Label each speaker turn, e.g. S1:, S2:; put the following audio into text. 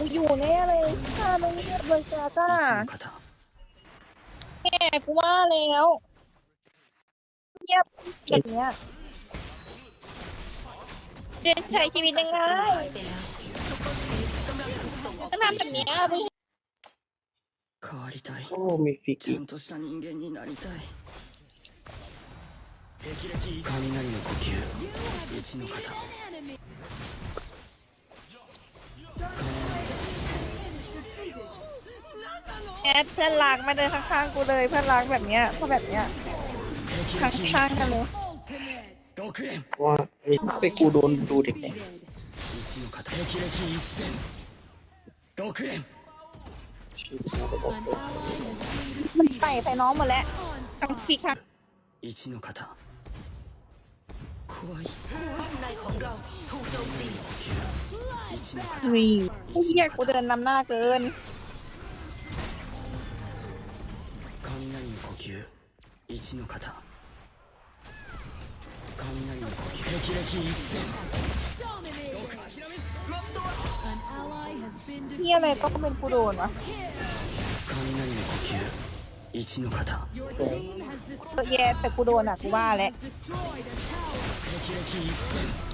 S1: กูอยู่แน่เลยฆ่าไม่เงียบเลยจ้าจ้า
S2: 石の型
S1: แกกูว่าแล้วเงียบแบบเนี้ยเดินใช้ชีวิตยังไงต้องทำแบบเนี้ยมึง
S2: 変わりたい
S3: โอ้มีฟิก
S2: ち
S3: อี
S2: ゃ
S3: ก
S2: んとした人間になりたい雷の呼吸一の型
S1: แอดเพื่อนรักมาเดินข้างๆกูเลยเพื่อนรักแบบเนี้ยพวกแบบเนี้ยข้างๆกันเลย
S3: ว่าไอ้เซกูโดนดูเด็กเนี่ยมั
S1: นไปไปน้องหมดแล้วต้องคิ
S2: ดค่ะ
S1: วิ่งผู้ใหญ่กูเดินนำหน้าเกิน
S2: 吸一の型雷の呼吸霹靂一閃
S4: An ally has been
S1: เหี้ยอะไรก็เป็นกูโดนวะ
S2: 雷の呼吸一の型
S4: Your team has destroyed
S1: แย่แต่กูโดนอ่ะกูว่าแล้ว
S4: destroyed a tower.
S2: 霹靂一閃